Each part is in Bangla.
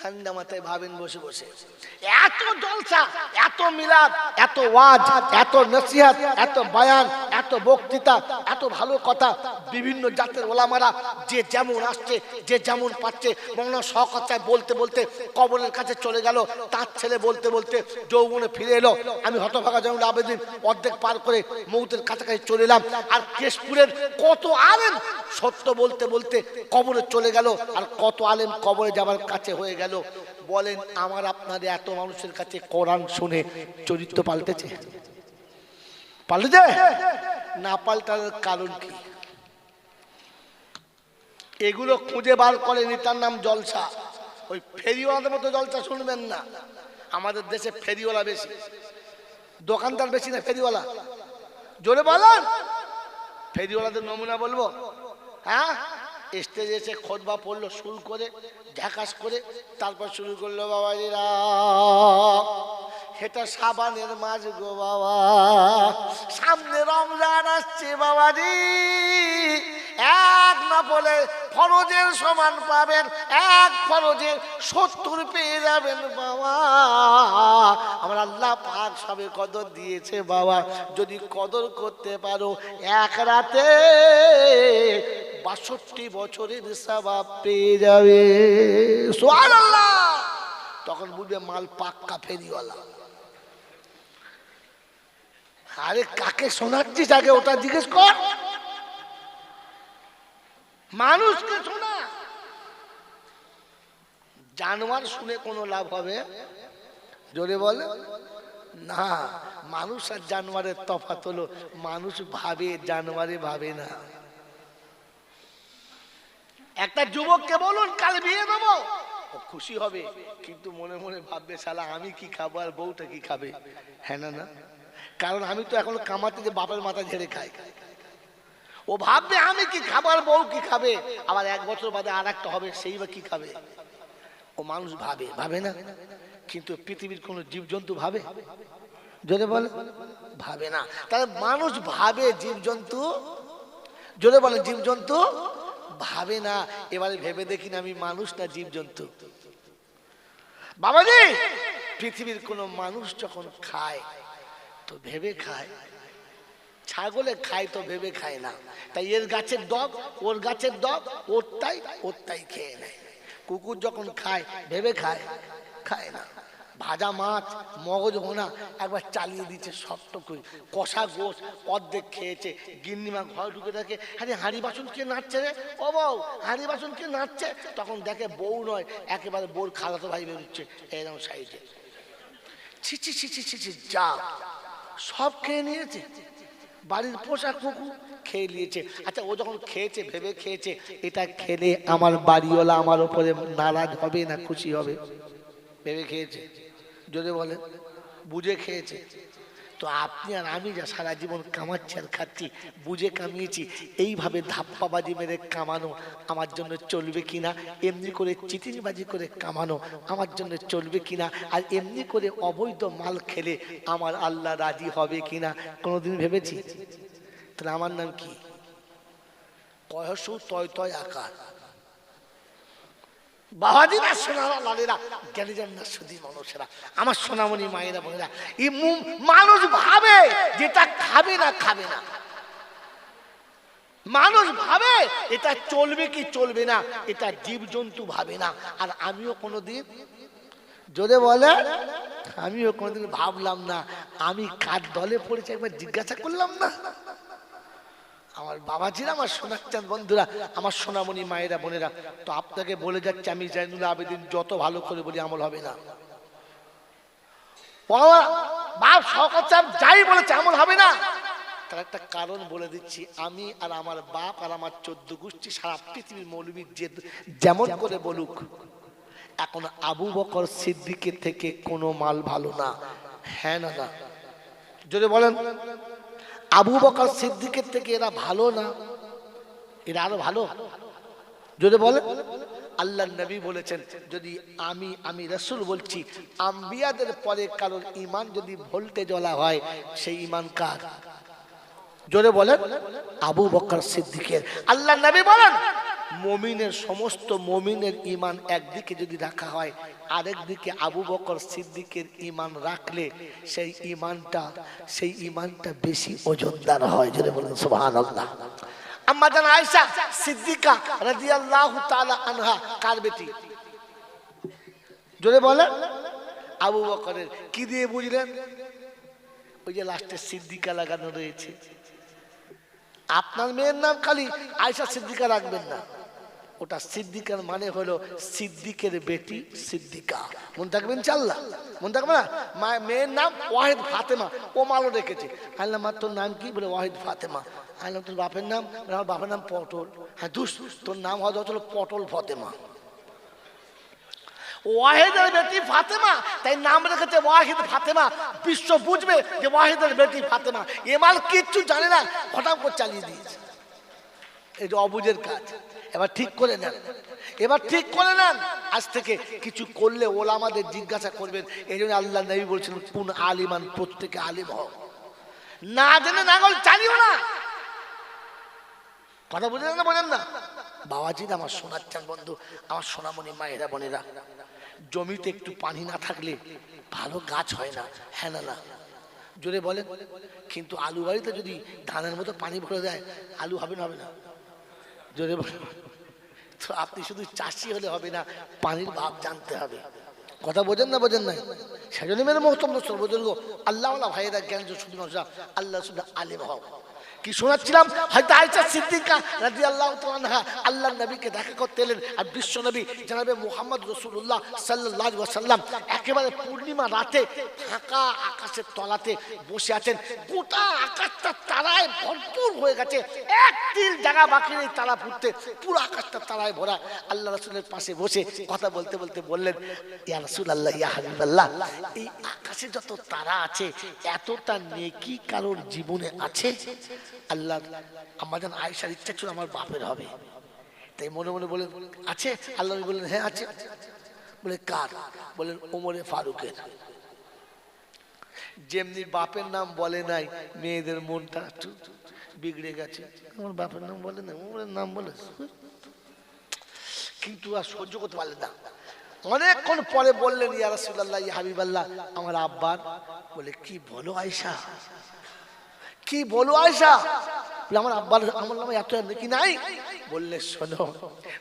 ঠান্ডা মাথায় ভাবেন বসে বসে। এত এত এত এত এত বক্তৃতা, এত ভালো কথা। বিভিন্ন জাতের ওলামারা যে যেমন আসছে, যে যেমন পাচ্ছে বলতে বলতে কবরের কাছে চলে গেল, তার ছেলে বলতে বলতে যৌবনে ফিরে এলো। আমি হতভাগা যেমন আবেদিন অর্ধেক পার করে মৌতের কাছাকাছি চলে এলাম। আর কেশপুরের কত আলেম সত্য বলতে বলতে কবরে চলে গেল, আর কত আলেম কবরে যাবার কাছে হয়ে গেল। বলেন, আমার আপনার এত মানুষের কাছে কোরআন শুনে চরিত্র পাল্টেছে? পাল্টেছে? না পাল্টার কারণ কি? এগুলো খুঁজে বার করেনি তার নাম জলসা। ওই ফেরিওয়ালাদের মতো জলসা শুনবেন না। আমাদের দেশে ফেরিওয়ালা বেশি। দোকানদার বেশি না ফেরিওয়ালা? জোরে বলেন! ফেরিওয়ালাদের নমুনা বলব? হ্যাঁ? স্টেজে এসে খোদবা পড়ল, শুরু করে ঝাঁকাস করে তারপর শুরু করল, বাবাজিরা। সেটা সাবানের মাঝ গো বাবা। সামনে রমজান আসছে বাবাজি। এক না বলে ফরজের সমান পাবেন, এক ফরজের সত্তর পেয়ে যাবেন বাবা। আমার আল্লাহ পাক সবে কদর দিয়েছে বাবা। যদি কদর করতে পারো, এক রাতে বাষট্টি বছরের সবাব পেয়ে যাবে। তখন বুঝবে মাল পাক্কা ফেরিওয়ালা। আরে কাকে শোনাচ্ছিস আগে ওটা জিজ্ঞেস কর। মানুষকে শোনা। জানোয়ার শুনে কোনো লাভ হবে? জোরে বলে। না, মানুষ আর জানোয়ারের তফাত হলো, মানুষ ভাবে, জানোয়ারে ভাবে না। একটা যুবককে বলুন, কাল বিয়ে দেবো। খুশি হবে, কিন্তু মনে মনে ভাববে, শালা, আমি কি খাব আর বউটা কি খাবে? হ্যাঁ না না? কারণ আমি তো এখন কামাতে যে বাপের মাথা ঝেড়ে খাই। ও ভাববে, আমি কি খাবার বউ কি খাবে? আবার এক বছর বাদে আর একটা হবে, সেই বা কি খাবে? ও মানুষ ভাবে ভাবে না? কিন্তু পৃথিবীর কোনো জীবজন্তু ভাবে? যদি বলে। ভাবে না। তাহলে মানুষ ভাবে জীবজন্তু? যদি বলে জীবজন্তু? ভাবে না এবারে ভেবে দেখি না আমি মানুষ না জীবজন্তু। বাবাজি! পৃথিবীর কোনো মানুষ যখন খায় তো ভেবে খায়। ছাগলে খায় তো ভেবে খায় না। তাই এর গাছের ডগ ওর গাছের ডগ ওরটাই ওরটাই খেয়ে নেয়। কুকুর যখন খায় ভেবে খায় খায় না। ভাজা মাছ, মগজ ভোনা, একবার চালিয়ে দিচ্ছে শক্ত করে কষা গোস অর্ধেক খেয়েছে। গিন্নিমা ঘর ঢুকে দেখে, আরে, হাঁড়ি বাসন কে নাচছে রে? ও বউ, হাঁড়ি বাসন কে নাচছে তখন দেখে বউ নয়, একেবারে বউর খালাতো ভাই বেরোচ্ছে এরকম সাইডে ছি ছি ছি ছি ছি ছি, যা। সব খেয়ে নিয়েছে। বাড়ির পোশাক কুকুর খেয়ে নিয়েছে। আচ্ছা ও যখন খেয়েছে, ভেবে খেয়েছে, এটা খেলে আমার বাড়িওয়ালা আমার ওপরে নারাজ হবে না খুশি হবে? ভেবে খেয়েছে। যদি বলে, বুঝে খেয়েছে। তো আপনি আর আমি যা সারা জীবন কামাচ্ছি আর খাচ্ছি, বুঝে কামিয়েছি, এইভাবে ধাপ্পাবাজি মেরে কামানো আমার জন্য চলবে কিনা এমনি করে চিটিংবাজি করে কামানো আমার জন্য চলবে কিনা আর এমনি করে অবৈধ মাল খেলে আমার আল্লাহ রাজি হবে কিনা কোনোদিন ভেবেছি? তাহলে আমার নাম কি? কয়সু তয় তয় আকার। মানুষ ভাবে যেটা খাবে না খাবে না। মানুষ ভাবে এটা চলবে কি চলবে না, এটা জীবজন্তু ভাবে না। আর আমিও কোনোদিন যদি বলে, আমিও কোনোদিন ভাবলাম না, আমি কার দলে পড়েছি একবার জিজ্ঞাসা করলাম না। আমার বাবাজিরা, আমার শোনাচ্ছেন বন্ধুরা, আমার সোনামণি মায়েরা, বোনেরা, তো আপনাকে বলে যাচ্ছে, আমি জাইনুল আবেদিন যত ভালো করে বলি আমল হবে না। বাপ সাহেব যাই বলেছে, আমল হবে না। তার একটা কারণ বলে দিচ্ছি, আমি আর আমার বাপ আর আমার চোদ্দ গোষ্ঠী সারা পৃথিবীর মৌলবী যে যেমন করে বলুক, এখন আবু বকর সিদ্দিকের থেকে কোনো মাল ভালো না। হ্যাঁ না না। যদি বলেন আবু বকর সিদ্দিকের থেকে এরা ভালো না? এরা আরও ভালো। যদি বলে আল্লাহ নবী বলেছেন, যদি আমি আমি রসুল বলছি, আম্বিয়াদের পরে কারোর ইমান যদি ভোল্টে জ্বলা হয়, সেই ইমান কার? জোরে বলেন, আবু বকর সিদ্দিকের। আল্লাহ নবী বলেন মমিনের সমস্ত মমিনের ইমান একদিকে যদি রাখা হয় আরেক দিকে আবু বকর সিদ্দিকের ইমান রাখলে সেই ইমানটা সেই ইমানটা বেশি ওজনদার হয় যদি বলেন, সুবহানাল্লাহ। আম্মা জান আয়েশা সিদ্দিকা রাদিয়াল্লাহু তাআলা আনহা, কার বেটি? জোরে বলে আবু বকরের কি দিয়ে বুঝলেন? ওই যে লাস্টে সিদ্দিকা লাগানো রয়েছে। আপনার মেয়ের নাম খালি আয়সা সিদ্দিকা রাখবেন না। ওটা সিদ্দিকার মানে হলো সিদ্দিকের বেটি সিদ্দিকা। মনে থাকবেন চাল্লা মনে থাকবে না? মেয়ের নাম ওয়াহিদ ফাতেমা। ও মালো রেখেছে আল্লাহ, মা, তোর নাম কি বলে? ওয়াহিদ ফাতেমা। আল্লাহ, তোর বাপের নাম? আমার বাপের নাম পটল। হ্যাঁ দুস তোর নাম হয়তো হলো পটল ফতেমা। ওয়াহিদের বেটি ফাতেমা। তাই নাম রেখেছে ওয়াহিদ ফাতেমা। বিশ্ব বুঝবে যে ওয়াহিদের বেটি ফাতেমা। এমাল কিচ্ছু জানে না। হঠাৎ করে চালিয়ে দিয়েছে। যে অবুজের কাজ। এবার ঠিক করে নেন। এবার ঠিক করে নেন। আজ থেকে কিছু করলে ওলা আমাদের জিজ্ঞাসা করবেন। এই জন্য আল্লাহ নবী বলছিলেন কোন আলিমান, প্রত্যেকে আলিম হও। না জেনে নাঙ্গল চালিও না। কথা বুঝলেন না বলেন না? বাবাজি আমার সোনার চান বন্ধু, আমার সোনামণি মায়েরা বোনেরা, জমিতে একটু পানি না থাকলে ভালো গাছ হয় না হ্যাঁ না না? জোরে বলেন। কিন্তু আলু বাড়িতে যদি ধানের মতো পানি ভরে দেয়, আলু হবে না হবে না? জোরে তো আপনি শুধু চাষি হলে হবে না, পানির ভাব জানতে হবে। কথা বোঝেন না, বোঝেন নাই? সেজন্য মেরে মহতম সর্বদর্গ আল্লাহ ভাইয়েরা জ্ঞান শুধু আল্লাহ শুধু আলেম হও। কি শোনাচ্ছিলাম? হয়তো আয়সা সিদ্দিকা রাজি আল্লাহ তাআলা আল্লাহ নবীকে দেখা করতে এলেন আর বিশ্ব নবী জানাবে মোহাম্মদ রসুল্লাহ সাল্লাহ সাল্লাম একেবারে পূর্ণিমা রাতে ফাঁকা আকাশের তলাতে বসে আছেন। গোটা আকাশটা তারায় ভরপুর হয়ে গেছে। এক তিল জায়গা বাকি নেই তারা ফুটতে। পুরো আকাশটা তারায় ভরা। আল্লাহ রসুলের পাশে বসে কথা বলতে বলতে বললেন, ইয়া রসুল আল্লাহ ইয়া হাবিব আল্লাহ এই আকাশে যত তারা আছে, এতটা নেকি কারোর জীবনে আছে? আল্লাহ আমাদের আয়েশার ইচ্ছা ছিল আমার বাপের হবে। তাই মনে মনে বলে, আছে? আল্লাহ বললেন হ্যাঁ আছে। বলে, কার? বলেন, ওমরে ফারুকের। যেমনি বাপের নাম বলে নাই, মেয়েদের মনটা একটু বিগড়ে গেছে। আমার বাপের নাম বলে না ওমরের নাম বলে কিন্তু আর সহ্য করতে পারলেন না। অনেকক্ষণ পরে বললেন, ইয়া রাসূলুল্লাহ, ইয়া হাবিবাল্লাহ, আমার আব্বার। বলে, কি বলো আয়েশা? কি বলো আয়সা আমার আব্বার, আমার নামে এত কি নাই? বললে, শোনো,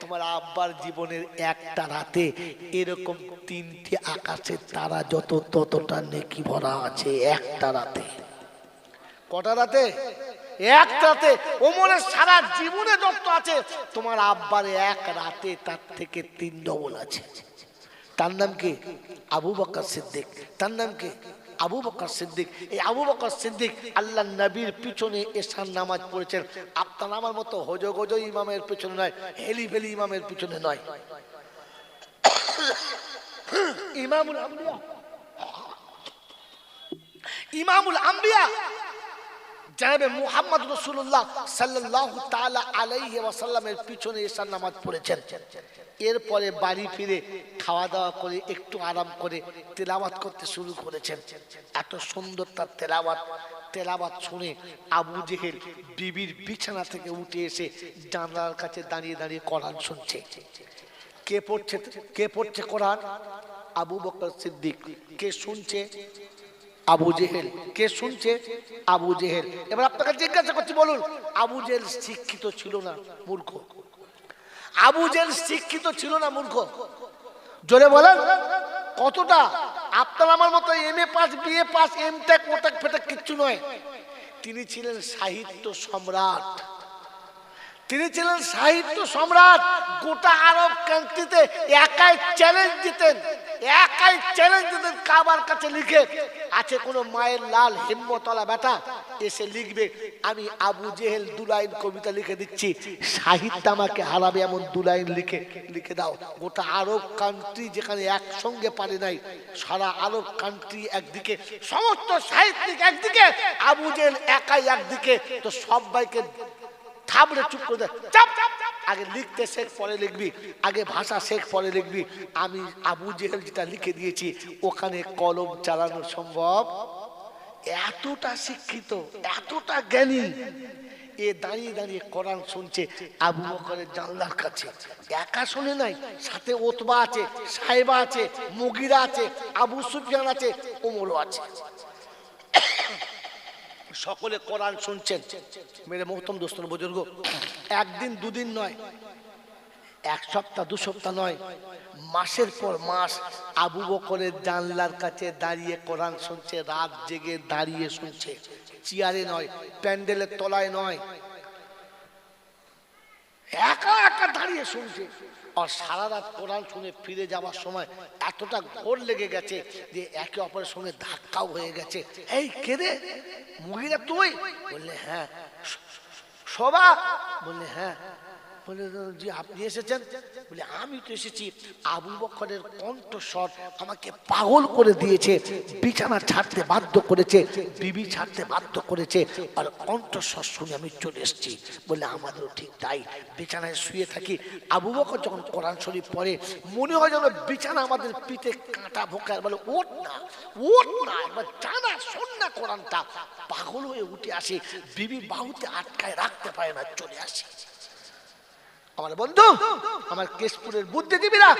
তোমার আব্বার জীবনের একটা রাতে এরকম তিনটি আকাশের তারা যত, ততটা নেকি ভরা আছে, একটা রাতে। কটা রাতে? এক রাতে। ওমরের সারা জীবনে যত আছে, তোমার আব্বার এক রাতে তার থেকে তিন ডবল আছে। তার নাম কি? আবু বকর সিদ্দিক। তার নাম কি? আবু বকর সিদ্দিক, এই আবু বকর সিদ্দিক আল্লাহ নবীর পিছনে এসান নামাজ পড়েছেন। আপনার আমার মতো হজ গজ ইমামের পিছনে নয়, হেলি ভেলি ইমামের পিছনে নয়। ইমামুল আম্বিয়া। ইমামুল আম্বিয়া জানাবে মুহাম্মদ রসুল্লাহ সাল্লাহ তাআলা আলাইহি ওয়াসাল্লামের পিছনে এসার নামাজ পড়েছেন। এরপরে বাড়ি ফিরে খাওয়া দাওয়া করে একটু আরাম করে তেলাওয়াত করতে শুরু করেছেন। এত সুন্দর তার তেলাওয়াত তেলাওয়াত শুনে আবু জেহেল বিবির বিছানা থেকে উঠে এসে জানলার কাছে দাঁড়িয়ে দাঁড়িয়ে কোরআন শুনছে। কে পড়ছে কে পড়ছে কোরআন? আবু বকর সিদ্দিক। কে শুনছে? আবু জেহেল। কে শুনছে? আবু জেহেল। এবার আপনাকে জিজ্ঞাসা করছি, বলুন, আবু জেহেল শিক্ষিত ছিল না, মূর্খ? আবু জেহেল শিক্ষিত ছিল না, মূর্খ? জোরে বলেন, কতটা? আপনার আমার মতো M A pass B A pass M tech ওটেক ফেটেক কিচ্ছু নয়। তিনি ছিলেন সাহিত্য সম্রাট। তিনি ছিলেন সাহিত্য সম্রাট। গোটা আরব কান্ট্রিতে একাই চ্যালেঞ্জ দিতেন, একাই চ্যালেঞ্জ দিতেন, কাবার কাছে লিখে। আছে কোনো মায়ের লাল হিম্মতলা বেটা? এসে লিখবে, আমি আবু জেহেল দু লাইন কবিতা লিখে দিচ্ছি। সাহিত্য আমাকে হারাবে এমন দু লাইন লিখে লিখে দাও। গোটা আরব কান্ট্রি যেখানে একসঙ্গে পারে নাই, সারা আরব কান্ট্রি একদিকে, সমস্ত সাহিত্যিক একদিকে, আবু জেহেল একাই একদিকে। তো সবাইকে থাবড়ে চুপ করে চাপ। আগে লিখতে শেখ, পরে লিখবি। আগে ভাষা শেখ, পরে লিখবি। আমি আবু জেহেল যেটা লিখে দিয়েছি, ওখানে কলম চালানো সম্ভব। এতটা শিক্ষিত, এতটা জ্ঞানী, এ দাঁড়িয়ে দাঁড়িয়ে কোরআন শুনছে, আবু বকরের জানলার কাছে। একা শুনে নাই, সাথে ওতবা আছে, সাহেবা আছে, মুগিরা আছে, আবু সুফিয়ান আছে, ওমরও আছে। সকলে কোরআন শুনছেন। মেরে মহতম দোস্তন বুজুর্গ, একদিন দুদিন নয়, এক সপ্তাহ, দু সপ্তাহ নয়, মাসের পর মাস আবু বকরের জানলার কাছে দাঁড়িয়ে কোরআন শুনছে, রাত জেগে দাঁড়িয়ে শুনছে। চেয়ারে নয়, প্যান্ডেলের তলায় নয়, একা একা দাঁড়িয়ে শুনছে। আর সারা রাত কোরআন শুনে ফিরে যাওয়ার সময় এতটা ঘোর লেগে গেছে যে একে অপরের সঙ্গে ধাক্কাও হয়ে গেছে। এই কেদে মুগিরা তুই? বললে হ্যাঁ। শোভা বললে হ্যাঁ। জি, আপনি এসেছেন? বলে আমি তো এসেছি। আবু বকরের কণ্ঠস্বর আমাকে পাগল করে দিয়েছে, বিছানা ছাড়তে বাধ্য করেছে, বিবি ছাড়তে বাধ্য করেছে, আর কণ্ঠস্বর শুনে আমি চলে এসেছি। বলে, আমাদেরও ঠিক তাই। বিছানায় শুয়ে থাকি। আবু বকর যখন কোরআন শরীফ পড়ে, মনে হয় যেন বিছানা আমাদের পিঠে কাঁটা ভোকার বলে, ওঠ না ওঠ না এবার জানা, শোন না কোরআনটা। পাগল হয়ে উঠে আসে, বিবি বাহুতে আটকায় রাখতে পারে না, চলে আসে। আমার বন্ধু, আমার কেশপুরের বুদ্ধিজীবীরা,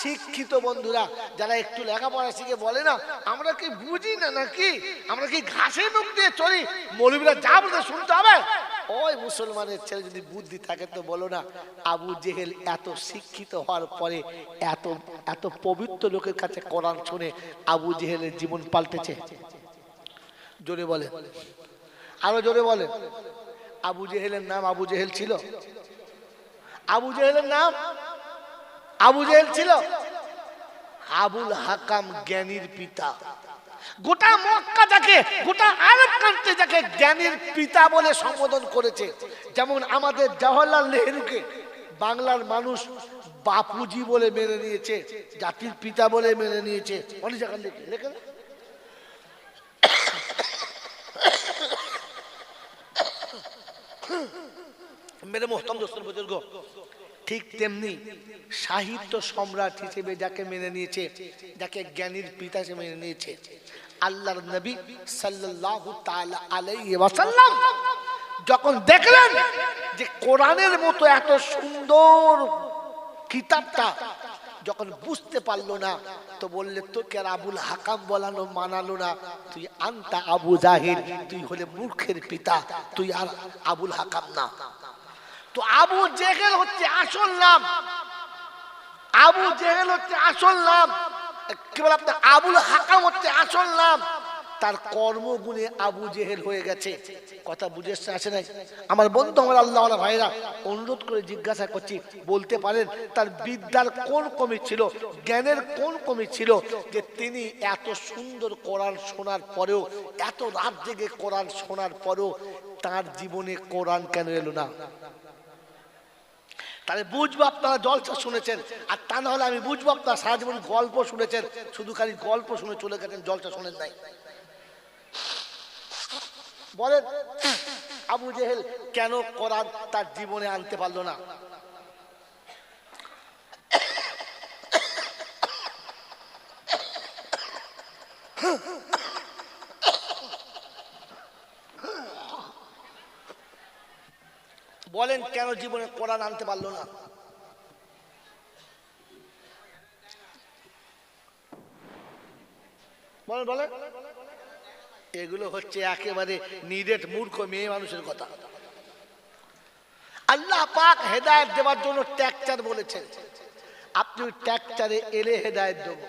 শিক্ষিত বন্ধুরা, যারা একটু লেখাপড়া শিখে বলে না, আমরা কি বুঝি না নাকি? আমরা কি ঘাসে মুখ দিয়ে চলি? মৌলবীরা যা বলতে শুনতে হবে। ওই মুসলমানের ছেলে যদি বুদ্ধি থাকে তো বলো না, আবু জেহেল এত শিক্ষিত হওয়ার পরে এত এত পবিত্র লোকের কাছে কোরআন শুনে আবু জেহেলের জীবন পাল্টেছে? জোরে বলে আরও জোরে বলে আবু জেহেলের নাম আবু জেহেল ছিল। আবু জেহেলের নাম? আবু জেহেল ছিল? আবুল হাকাম জ্ঞানীর পিতা। গোটা মক্কা যাকে, গোটা আরব কান্ট্রি যাকে জ্ঞানীর পিতা বলে সম্বোধন করেছে। যেমন আমাদের জওয়াহরলাল নেহরুকে বাংলার মানুষ বাপুজি বলে মেনে নিয়েছে, জাতির পিতা বলে মেনে নিয়েছে। অনেক জায়গায় লেখে লেখে মেরে মোহতম দোস্তর বুজুর্গ। ঠিক তেমনি সাহিত্য সম্রাট হিসেবে যাকে মেনে নিয়েছে, যাকে জ্ঞানীর পিতা হিসেবে মেনে নিয়েছে, আল্লাহর নবী সাল্লাল্লাহু তাআলা আলাইহি ওয়াসাল্লাম যখন দেখলেন যে কোরআনের মতো এত সুন্দর কিতাবটা যখন বুঝতে পারল না, তো বললে, তোকে আর আবুল হাকাম বলানো মানালো না। তুই আনতা আবু জাহির তুই হলে মূর্খের পিতা, তুই আর আবুল হাকাম না। তো আবু জেহেল হচ্ছে আসল নাম। আবু জেহেল হচ্ছে আসল নাম। কি বলে আপনার? আবুল হাকাম হচ্ছে আসল নাম। তার কর্মগুণে আবু জেহেল হয়ে গেছে। কথা বুঝে আসে নাই? আমার বন্ধু, আমার আল্লাহ ভাইরা, অনুরোধ করে জিজ্ঞাসা করছি, বলতে পারেন তার বিদ্যার কোন কমি ছিল? জ্ঞানের কোন কমি ছিল? যে তিনি এত সুন্দর কোরআন শোনার পরেও, এত রাত জেগে কোরআন শোনার পরেও তার জীবনে কোরআন কেন এলো না? তাহলে বুঝব আপনারা জলসা শুনেছেন, আর তা না হলে আমি বুঝব আপনারা সারা জীবন গল্প শুনেছেন, শুধু খালি গল্প শুনে চলে গেছেন, জলসা শুনেন নাই। বলেন, আবু জেহেল কেন কোরআন তার জীবনে আনতে পারল না? বলেন কেন জীবনে কোরআন আনতে পারল না? বলেন এগুলো হচ্ছে একেবারে নিরেট মূর্খ মেয়ে মানুষের কথা। আল্লাহ পাক হেদায়েত দেওয়ার জন্য ট্যাকচার বলেছেন। আপনি ট্যাকচারে এলে হেদায়েত দেবো।